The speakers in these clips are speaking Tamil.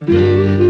நினைவோ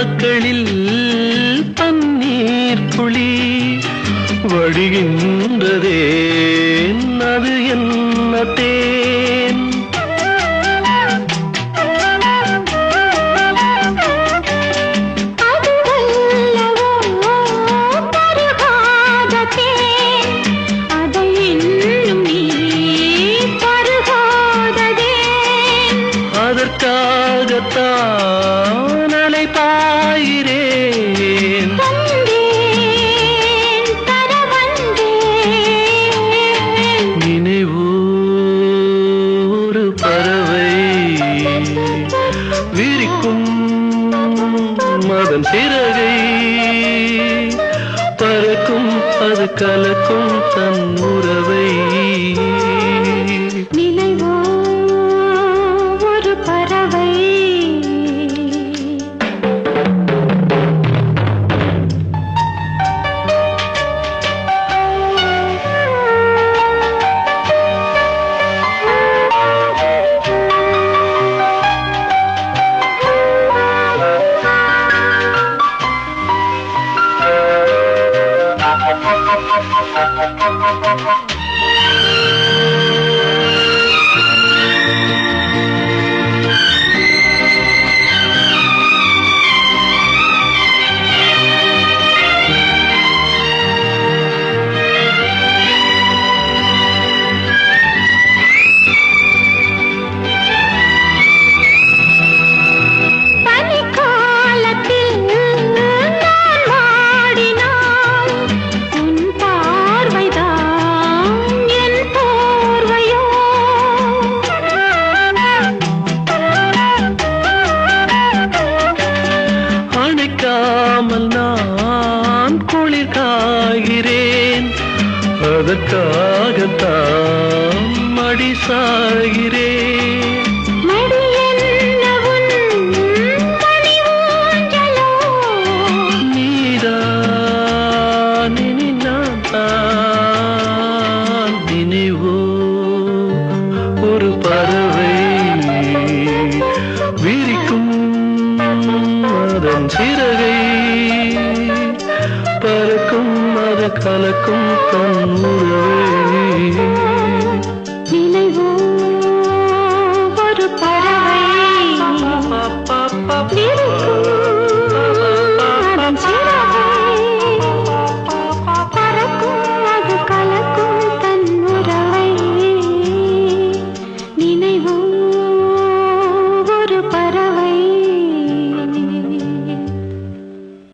ரோஜாக்களில் பன்னீர் துளி வழிகின்றதே அது என்ன தேன்? அதற்காகத்தான் பறவை விரிக்கும் மதன் சிறகை. பறக்கும் அது கலக்கும் தன் உறவை. அணைக்காமல் நான் குளிர் காகிறேன். அதற்காகத்தான் மடி சாகிறேன். சிறகை. பறக்கும் அது கலக்கும் தன்